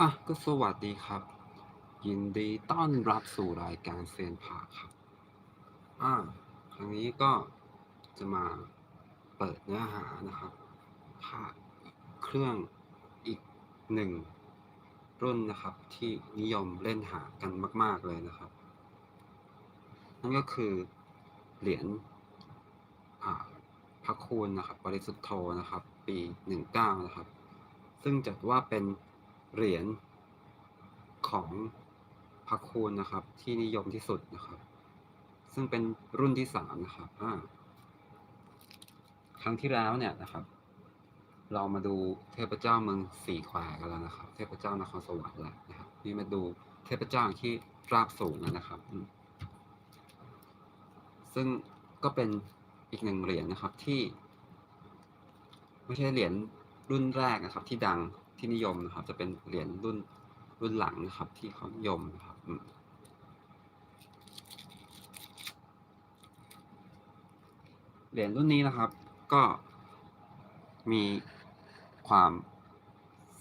อะก็สวัสดีครับ ยินดีต้อนรับสู่รายการเซนผ่าครับ อ่าครั้งนี้ก็จะมาเปิดเนื้อหานะครับผ่าเครื่องอีกหนึ่งรุ่นนะครับ ที่นิยมเล่นหากันมาก ๆเลยนะครับ นั่นก็คือเหรียญอ่าพระคูณนะครับบริสุทธโธนะครับ ปีหนึ่งเก้านะครับ ซึ่งจัดว่าเป็น เหรียญของพระคูณนะครับ ที่นิยมที่สุดนะครับ ซึ่งเป็นรุ่นที่สามนะครับครั้งที่แล้วเนี่ยนะครับ เรามาดูเทพเจ้าเมืองสี่แควกันแล้วนะครับ เทพเจ้านครสวรรค์แล้วนะครับนี่มาดูเทพเจ้าที่ราบสูงแล้วนะครับ ซึ่งก็เป็นอีกหนึ่งเหรียญนะครับที่ ไม่ใช่เหรียญรุ่นแรกนะครับ ที่ดัง ที่นิยมนะครับ จะเป็นเหรียญรุ่นรุ่นหลังนะครับ ที่เขานิยมนะครับเหรียญรุ่นนี้นะครับ ก็มีความ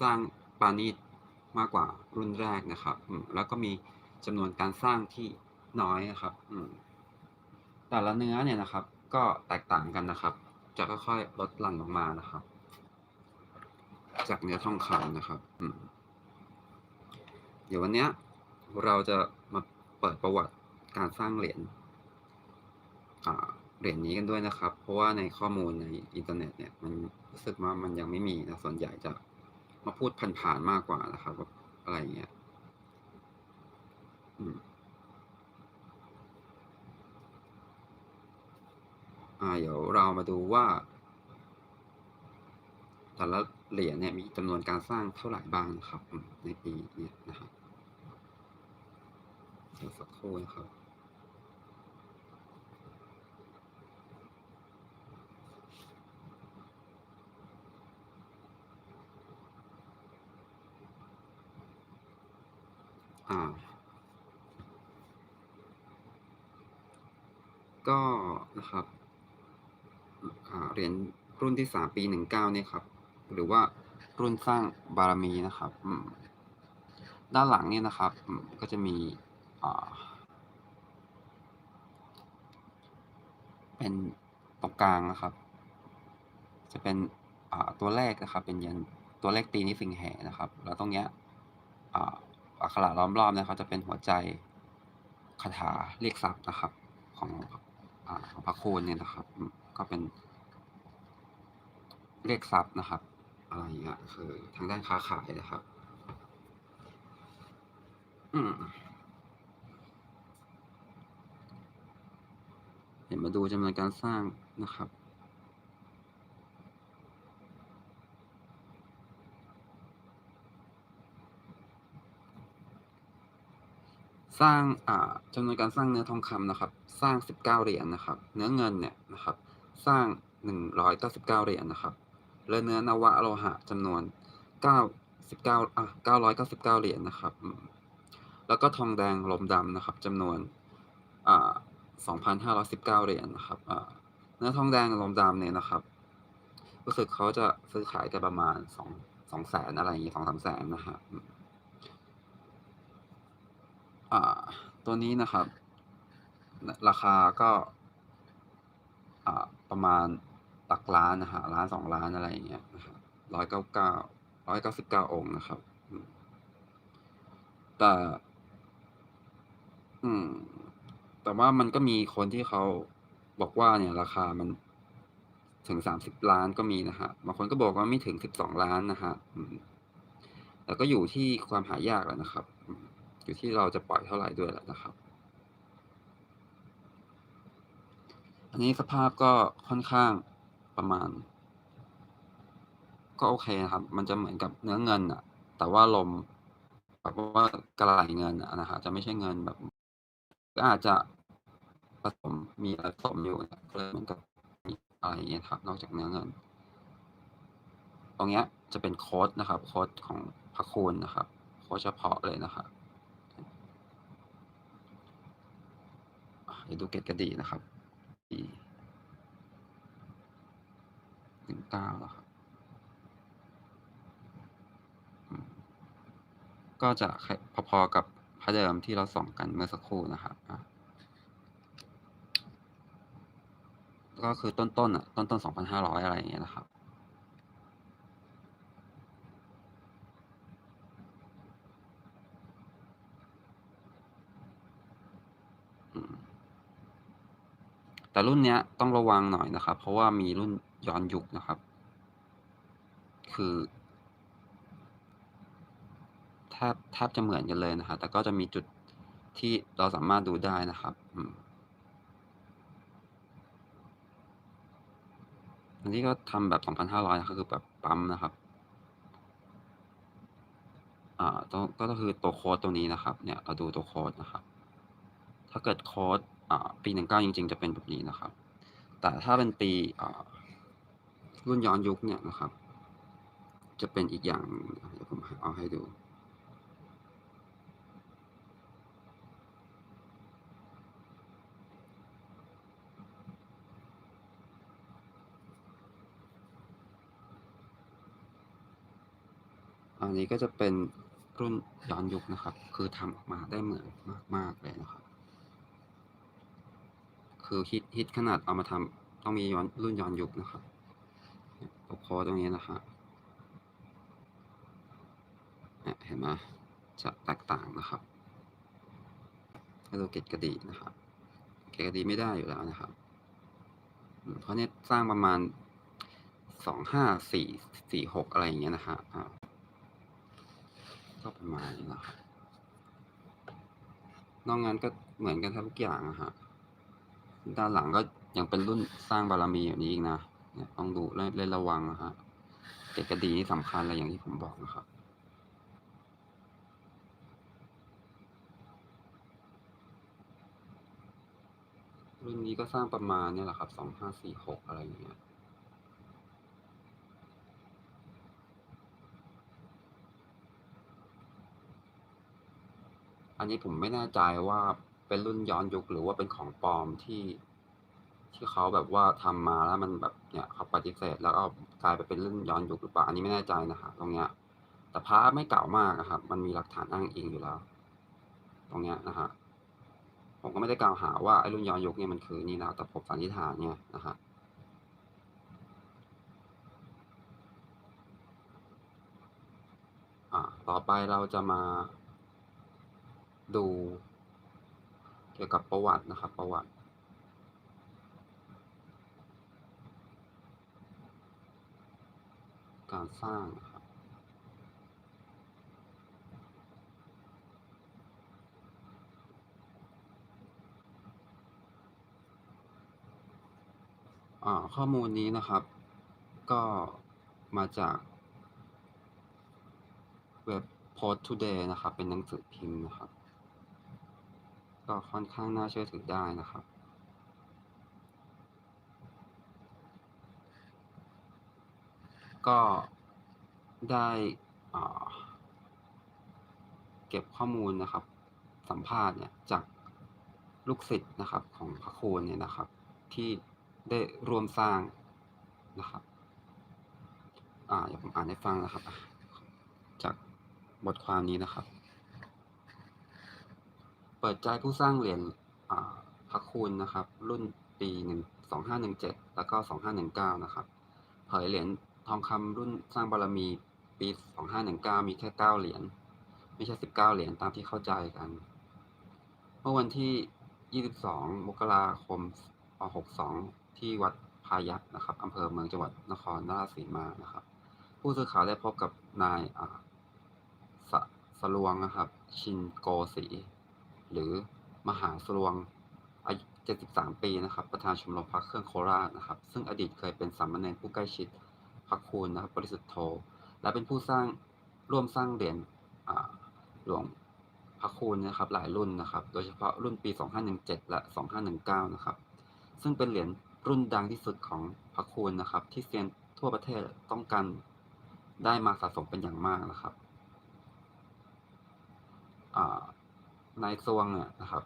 สร้างปาณีตมากกว่ารุ่นแรกนะครับแล้วก็มีจำนวนการสร้างที่น้อยนะครับแต่ละเนื้อเนี่ยนะครับ ก็แตกต่างกันนะครับ จะค่อยๆลดหลั่นลงมานะครับ จากเนื้อทองคำนะครับเดี๋ยววันเนี้ยเราจะมาเปิดประวัติการสร้างเหรียญเหรียญนี้กันด้วยนะครับ เพราะว่าในข้อมูลในอินเทอร์เน็ตเนี่ยมันรู้สึกว่ามันยังไม่มีนะส่วนใหญ่จะมาพูดผ่านๆมากกว่านะครับว่าอะไรเงี้ยอ่าเดี๋ยวเรามาดูว่า แต่ละ เหรียญเนี่ยมีจำนวนการสร้างเท่าไหร่บ้างนะครับ ในปีนี้นะครับเดี๋ยวสักครู่นะครับอ่าก็นะครับเหรียญรุ่นที่สามปีหนึ่งเก้าเนี่ยครับ หรือว่ารุ่นสร้างบารมีนะครับด้านหลังเนี่ยนะครับก็จะมีเป็นตรงกลางนะครับ จะเป็นตัวแรกนะครับ เป็นยันตัวเลขตีนิสิงแหนะครับแล้วตรงเนี้ยอักขระล้อมรอบนะครับ จะเป็นหัวใจคาถาเรียกทรัพย์นะครับ ของอ่าของพระโคนเนี่ยนะครับ ก็เป็นเรียกทรัพย์นะครับ อะไรอย่างเงี้ยคือทางด้านค้าขายนะครับ อืมเดี๋ยวมาดูจำนวนการสร้างนะครับ สร้างอ่าจำนวนการสร้างเนื้อทองคำนะครับ สร้าง 19 เหรียญนะครับ เนื้อเงินเนี่ยนะครับ สร้าง 199 เหรียญนะครับ และเนื้อนวะโลหะจำนวน99อะ999 เหรียญนะครับ แล้วก็ทองแดงลมดำนะครับจำนวนอ่า2,519 เหรียญนะครับอ่าเนื้อทองแดงลมดำเนี่ยนะครับ รู้สึกเขาจะซื้อขายกันประมาณ2 2แสนอะไรอย่างงี้2-3แสนนะฮะอ่า ตัวนี้นะครับ ราคาก็ อ่า ประมาณ หลักล้านนะฮะล้านสองล้านอะไรอย่างเงี้ยนะครับร้อยเก้าเก้าร้อยเก้าสิบเก้าองค์นะครับ แต่ อืม แต่ว่ามันก็มีคนที่เขาบอกว่าเนี่ย ราคามันถึงสามสิบล้านก็มีนะฮะบางคนก็บอกว่าไม่ถึงสิบสองล้านนะฮะแต่ก็อยู่ที่ความหายากแหละนะครับอืมอยู่ที่เราจะปล่อยเท่าไหร่ด้วยแหละนะครับ อันนี้สภาพก็ค่อนข้าง ประมาณ ก็โอเคนะครับ มันจะเหมือนกับเนื้อเงินอะแต่ว่าลมแบบว่ากระไหลเงินอะนะฮะจะไม่ใช่เงินแบบก็อาจจะผสมมีอะไรผสมอยู่เนี่ยก็เลยเหมือนกับอะไรอย่างเงี้ยครับนอกจากเนื้อเงิน ตรงเนี้ยจะเป็นโค้ดนะครับ โค้ดของพระคูณนะครับ โค้ดเฉพาะเลยนะครับเดี๋ยวดูเกตกระดีนะครับปี หนึ่งเก้าแล้วครับ ก็จะพอๆกับพระเดิมที่เราส่องกันเมื่อสักครู่นะครับก็คือต้นๆอะต้นๆสองพันห้าร้อยอะไรอย่างเงี้ยนะครับ แต่รุ่นเนี้ยต้องระวังหน่อยนะครับ เพราะว่ามีรุ่น ย้อนยุคนะครับ คือแทบแทบจะเหมือนกันเลยนะครับแต่ก็จะมีจุดที่เราสามารถดูได้นะครับอันนี้ก็ทำแบบ 2,500นะครับคือแบบปั๊มนะครับ อ่าต้องก็คือตัวโค้ดตัวนี้นะครับ เนี่ยเราดูตัวโค้ดนะครับ ถ้าเกิดโค้ดอ่าปี 19 จริง ๆ จะเป็นแบบนี้นะครับ แต่ถ้าเป็นปีอ่า รุ่นย้อนยุคเนี่ยนะครับ จะเป็นอีกอย่างเดี๋ยวผมเอาให้ดูอันนี้ก็จะเป็นรุ่นย้อนยุคนะครับ คือทำออกมาได้เหมือนมาก ๆ เลยนะครับ คือฮิตฮิตขนาดเอามาทำต้องมีย้อนรุ่นย้อนยุคนะครับ ตัวโค้ดตรงนี้นะครับเห็นไหมจะแตกต่างนะครับให้ดูเกตกระดีนะครับ เกตกระดีไม่ได้อยู่แล้วนะครับ เพราะเนี่ยสร้างประมาณสองห้าสี่สี่หกอะไรอย่างเงี้ยนะฮะก็ประมาณนี้นะครับนอกนั้นก็เหมือนกันทุกอย่างนะฮะด้านหลังก็ยังเป็นรุ่นสร้างบารมีแบบนี้อีกนะ ต้องดูเล่นเล่นระวังนะฮะเกตกระดีนี่สำคัญอะไรอย่างที่ผมบอกนะครับรุ่นนี้ก็สร้างประมาณเนี่ยแหละครับสองห้าสี่หกอะไรอย่างเงี้ยอันนี้ผมไม่แน่ใจว่าเป็นรุ่นย้อนยุคหรือว่าเป็นของปลอมที่ ที่เขาแบบว่าทำมาแล้วมันแบบเนี่ยเขาปฏิเสธ แล้วก็กลายไปเป็นรุ่นย้อนยุคหรือเปล่าอันนี้ไม่แน่ใจนะครับตรงเนี้ย แต่พระไม่เก่ามากนะครับ มันมีหลักฐานอ้างอิงอยู่แล้ว ตรงเนี้ยนะฮะผมก็ไม่ได้กล่าวหาว่าไอ้รุ่นย้อนยุคเนี่ยมันคือนี่นะแต่ผมสันนิษฐานเนี่ยนะฮะต่อไปเราจะมาดูเกี่ยวกับประวัตินะครับ ประวัติ การสร้างนะครับอ่าข้อมูลนี้นะครับ ก็มาจากเว็บ Post Today นะครับ เป็นหนังสือพิมพ์นะครับ ก็ค่อนข้างน่าเชื่อถือได้นะครับ ก็ได้เก็บข้อมูลนะครับ สัมภาษณ์เนี่ยจากลูกศิษย์นะครับของพระโคนเนี่ยนะครับ ที่ได้รวมสร้างนะครับอ่าเดี๋ยวผมอ่านให้ฟังนะครับ จากบทความนี้นะครับ เปิดใจผู้สร้างเหรียญพระคูณนะครับ รุ่นปีหนึ่งสองห้าหนึ่งเจ็ดแล้วก็สองห้าหนึ่งเก้านะครับ เผยเหรียญ ทองคำรุ่นสร้างบารมีปีสองห้าหนึ่งเก้ามีแค่เก้าเหรียญ ไม่ใช่สิบเก้าเหรียญตามที่เข้าใจกัน เมื่อวันที่ยี่สิบสองมกราคมหกสองที่วัดพายัพนะครับอำเภอเมืองจังหวัดนครราชสีมานะครับ ผู้สื่อข่าวได้พบกับนายสสลวงนะครับ ชินโกสีหรือมหาสลวงอายุ 73 ปีนะครับ ประธานชมรมพระเครื่องโคราชนะครับ ซึ่งอดีตเคยเป็นสามเณรผู้ใกล้ชิด พระคูณนะครับบริสุทธิ์โท และเป็นผู้สร้างร่วมสร้างเหรียญหลวงพระคูณนะครับหลายรุ่นนะครับ โดยเฉพาะรุ่นปี 2517 และ 2519 นะครับ ซึ่งเป็นเหรียญรุ่นดังที่สุดของพระคูณนะครับ ที่เซียนทั่วประเทศต้องการได้มาสะสมเป็นอย่างมากนะครับนายซวงเนี่ยนะครับ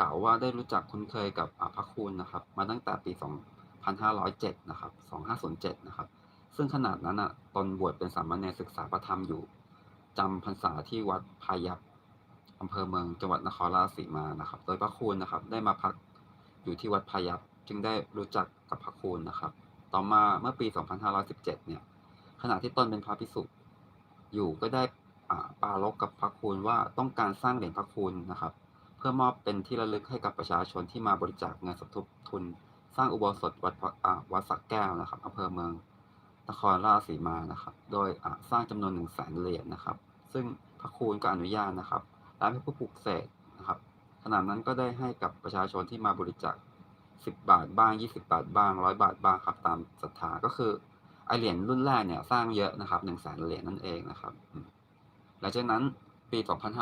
กล่าวว่าได้รู้จักคุ้นเคยกับพระคูณนะครับ มาตั้งแต่ปี 2507 นะครับ 2507 นะครับ ซึ่งขนาดนั้นอะตนบวชเป็นสามเณรศึกษาพระธรรมอยู่จำพรรษาที่วัดพายัพอำเภอเมืองจังหวัดนครราชสีมานะครับ โดยพระครูนะครับ ได้มาพักอยู่ที่วัดพายัพจึงได้รู้จักกับพระครูนะครับ ต่อมาเมื่อปี 2517 เนี่ย ขณะที่ตนเป็นพระภิกษุอยู่ก็ได้ปารภกับพระครูว่าต้องการสร้างเหรียญพระครูนะครับ เพื่อมอบเป็นที่ระลึกให้กับประชาชนที่มาบริจาคเงินสมทบทุน ร้างอุโบสถวัดวัดสักแก้วนะครับอำเภอเมืองนครราชสีมานะครับ โดยสร้างจำนวนหนึ่งแสนเหรียญนะครับ ซึ่งพระครูก็อนุญาตนะครับและให้ผู้ปลูกเสกนะครับขณะนั้นก็ได้ให้กับประชาชนที่มาบริจาค10 บาทบ้าง 20 บาทบ้าง100บาทบ้างครับตามศรัทธาก็คือไอเหรียญรุ่นแรกเนี่ยสร้างเยอะนะครับ1 0 0 0 0แสนเหรียญนั่นเองนะครับหลังจากนั้นปี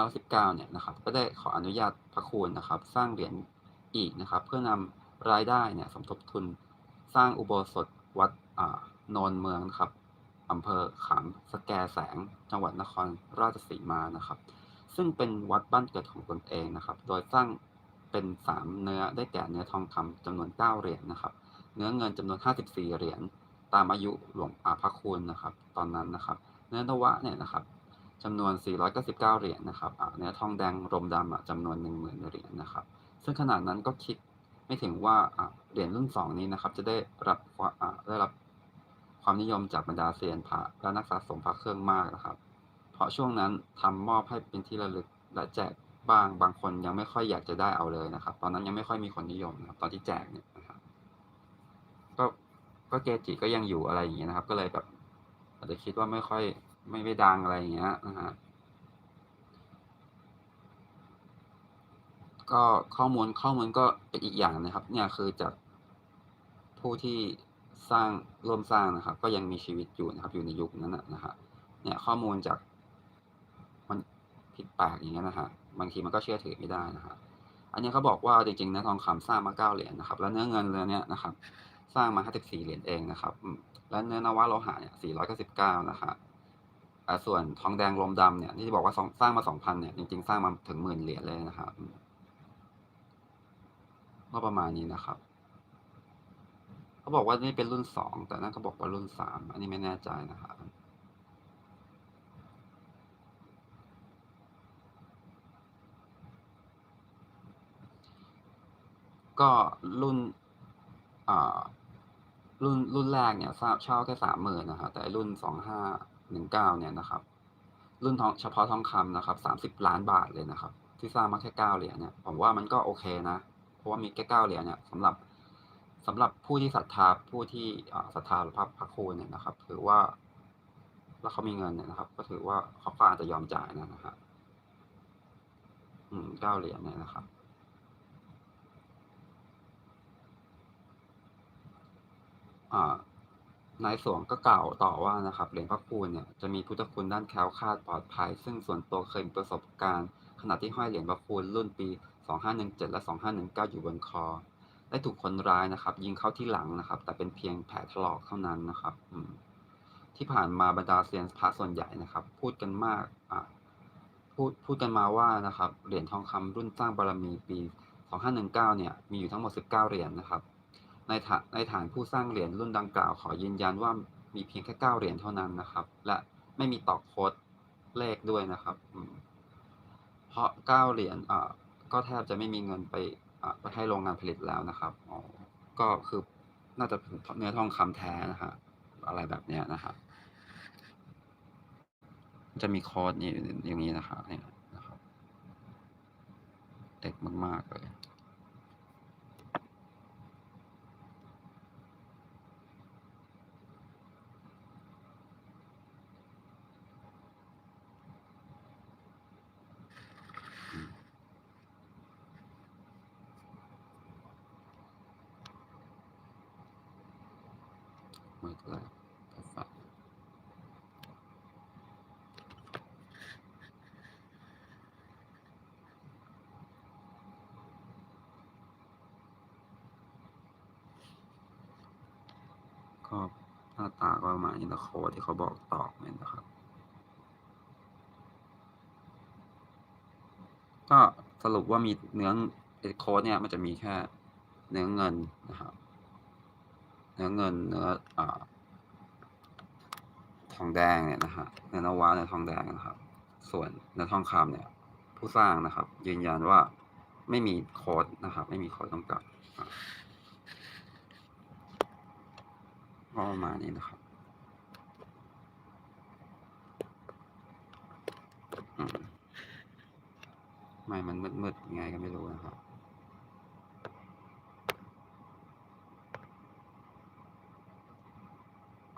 2519 เนี่ยนะครับ ก็ได้ขออนุญาตพระครูนะครับ สร้างเหรียญอีกนะครับ เพื่อนำ รายได้เนี่ยสมทบทุนสร้างอุโบสถวัดอ่าโนนเมืองนะครับอำเภอขามสแกแสง จังหวัดนครราชสีมานะครับ ซึ่งเป็นวัดบ้านเกิดของตนเองนะครับ โดยสร้างเป็น 3 เนื้อได้แก่เนื้อทองคำจำนวน 9 เหรียญนะครับ เนื้อเงินจำนวน 54 เหรียญตามอายุหลวงอาพระคุณนะครับ ตอนนั้นนะครับ เนื้อนวะเนี่ยนะครับจำนวน 499 เหรียญนะครับเนื้อทองแดงรมดำจำนวน 10,000 เหรียญนะครับ ซึ่งขนาดนั้นก็คิด ไม่ถึงว่าเหรียญรุ่น2นี้นะครับ จะได้รับความอ่าได้รับความนิยมจากบรรดาเซียนพระและนักสะสมพระเครื่องมากนะครับ เพราะช่วงนั้นทำมอบให้เป็นที่ระลึกและแจกบ้างบางคนยังไม่ค่อยอยากจะได้เอาเลยนะครับ ตอนนั้นยังไม่ค่อยมีคนนิยมนะครับ ตอนที่แจกเนี่ยนะครับก็ก็เกจิก็ยังอยู่อะไรอย่างเงี้ยนะครับ ก็เลยแบบอาจจะคิดว่าไม่ค่อยไม่ไม่ดังอะไรอย่างเงี้ยนะฮะ ก็ข้อมูลข้อมูลก็เป็นอีกอย่างนะครับ เนี่ยคือจากผู้ที่สร้างร่วมสร้างนะครับ ก็ยังมีชีวิตอยู่นะครับ อยู่ในยุคนั้นนะฮะเนี่ยข้อมูลจากมันผิดแปลกอย่างเงี้ยนะฮะบางทีมันก็เชื่อถือไม่ได้นะฮะอันนี้เขาบอกว่าจริงๆนื้อทองคำสร้างมาเก้าเหรียญนะครับ แล้วเนื้อเงินเรือเนี้ยนะครับ สร้างมาห้าสิบสี่เหรียญเองนะครับ แล้วเนื้อนวะโลหะเนี่ยสี่ร้อยเก้าสิบเก้านะฮะส่วนทองแดงลมดำเนี่ยที่บอกว่าสร้างมาสองพันเนี่ยจริงๆ สร้างมาถึงหมื่นเหรียญเลยนะครับ ก็ประมาณนี้นะครับเขาบอกว่านี่เป็นรุ่นสองแต่นั่นเขาบอกว่ารุ่นสามอันนี้ไม่แน่ใจนะครับก็รุ่นรุ่นรุ่นแรกเนี่ยทราบเช่าแค่สามหมื่นนะครับแต่รุ่นสองห้าหนึ่งเก้าเนี่ยนะครับ รุ่นทองเฉพาะทองคำนะครับสามสิบล้านบาทเลยนะครับ ที่สร้างมาแค่เก้าเหรียญเนี่ยผมว่ามันก็โอเคนะ ราะว่ามีแค่เก้าเหรียญเนี่ยสำหรับสำหรับผู้ที่ศรัทธาผู้ที่ศรัทธาพระพระครูเนี่ยนะครับ ถือว่าแล้วเขามีเงินเนี่ยนะครับ ก็ถือว่าเขาก็อาจจะยอมจ่ายนะนะครับอืมเก้าเหรียญเนี่ยนะครับนายสวงก็กล่าวต่อว่านะครับเหรียญพระครูเนี่ยจะมีพุทธคุณด้านแคล้วคลาดปลอดภัย ซึ่งส่วนตัวเคยมีประสบการณ์ขณะที่ห้อยเหรียญพระครูรุ่นปี 2517 และ 2519 อยู่บนคอ ได้ถูกคนร้ายนะครับ ยิงเข้าที่หลังนะครับ แต่เป็นเพียงแผลถลอกเท่านั้นนะครับที่ผ่านมาบรรดาเซียนพระส่วนใหญ่นะครับ พูดกันมากพูดพูดกันมาว่านะครับเหรียญทองคำรุ่นสร้างบารมีปี 2519 เนี่ยมีอยู่ทั้งหมด 19 เหรียญนะครับ ในฐานในฐานผู้สร้างเหรียญรุ่นดังกล่าวขอยืนยันว่ามีเพียงแค่ 9 เหรียญเท่านั้นนะครับ และไม่มีตอกโค้ดเลขด้วยนะครับเพราะ 9 เหรียญอ่า ก็แทบจะไม่มีเงินไปอ่าไปให้โรงงานผลิตแล้วนะครับอ๋อก็คือน่าจะเป็นเนื้อทองคำแท้นะฮะอะไรแบบเนี้ยนะครับจะมีค้ดนี่อย่างนี้นะครับเนี่ยนะครับเด็กมาก ๆ เลย มืดแล้วก็ฝากก็หน้าตาก็ประมาณนี้นะโค้ดที่เขาบอกตอกเนี่ยนะครับ ก็สรุปว่ามีเนื้อโค้ดเนี่ยมันจะมีแค่เนื้อเงินนะครับ เนื้อเงินเนื้อ ทองแดงเนี่ยนะฮะเนื้อนวะเนื้อทองแดงนะครับ ส่วนเนื้อทองคำเนี่ย ผู้สร้างนะครับ ยืนยันว่าไม่มีโค้ดนะครับ ไม่มีโค้ดกำกับอะก็ประมาณนี้นะครับไม่มันมืดๆยังไงก็ไม่รู้นะครับ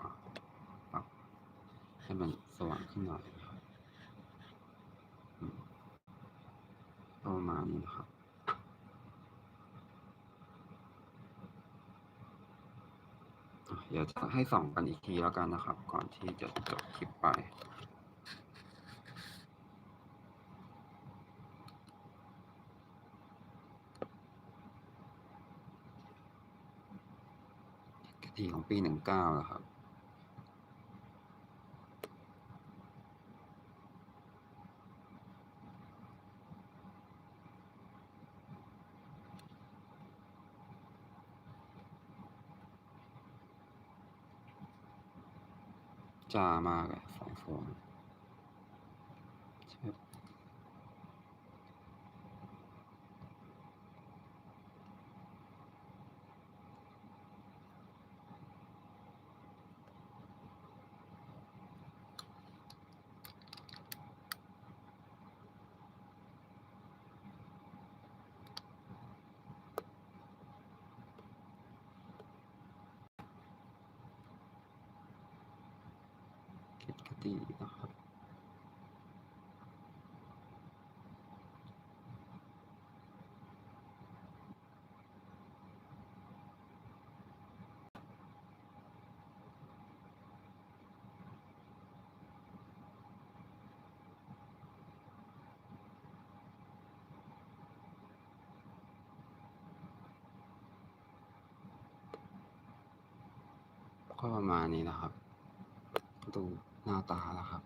อะปรับ ให้มันสว่างขึ้นหน่อยนะครับอืมก็ประมาณนี้ครับเดี๋ยวจะให้ส่องกันอีกทีแล้วกันนะครับ ก่อนที่จะจบคลิปไปคดีของปีหนึ่งเก้าแล้วครับ จ้ามากเลยสองโฟนใช่คิดก็ดีนะครับ ก็ประมาณนี้นะครับ ดูหน้าตาแล้วครับ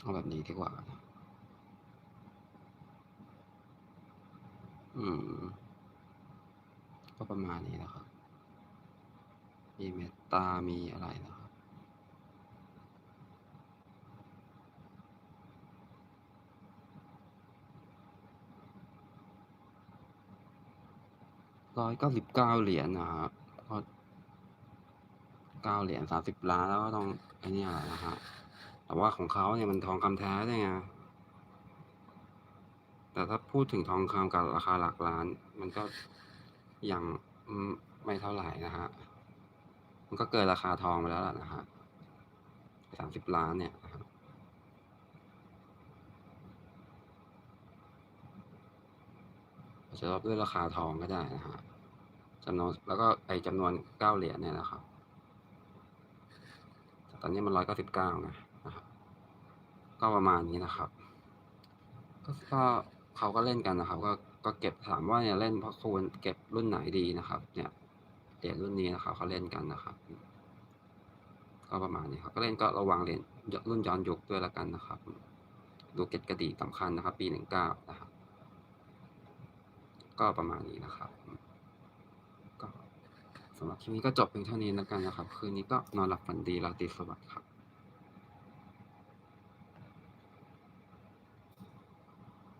เอาแบบนี้ดีกว่านะอืม ก็ประมา ณนี้นะครับ มีเมตตา มีอะไรนะครับ ร้อยเก้าสิบเก้าเหรียญนะครับก็เก้าเหรียญสามสิบล้านแล้วก็ต้องอ้นี่อะไรนะฮะแต่ว่าของเขาเนี่ยมันทองคำแท้ด้ไงแต่ถ้าพูดถึงทองคำกับราคาหลักล้าน มันก็ยัง ไม่เท่าไหร่นะฮะ มันก็เกินราคาทองไปแล้วล่ะนะฮะสามสิบล้านเนี่ยนะครับจะรับด้วยราคาทองก็ได้นะฮะจำนวนแล้วก็ไอจำนวนเก้าเหรียญเนี่ยนะครับ ตอนนี้มันร้อยเก้าสิบเก้าไงนะครับก็ประมาณนี้นะครับ ก็เขาก็เล่นกันนะครับ ก็ ก็เก็บถามว่าเนี่ยเล่นเพราะควรเก็บรุ่นไหนดีนะครับ เนี่ยเหรียญรุ่นนี้นะครับเขาเล่นกันนะครับ ก็ประมาณนี้ครับ ก็เล่นก็ระวังเหรียญรุ่นย้อนยุคด้วยละกันนะครับ ดูเก็ตกระดีสำคัญนะครับ ปีหนึ่งเก้านะครับ ก็ประมาณนี้นะครับ ก็สำหรับคลิปนี้ก็จบเพียงเท่านี้แล้วกันนะครับ คืนนี้ก็นอนหลับฝันดีราตรีสวัสดิ์ครับ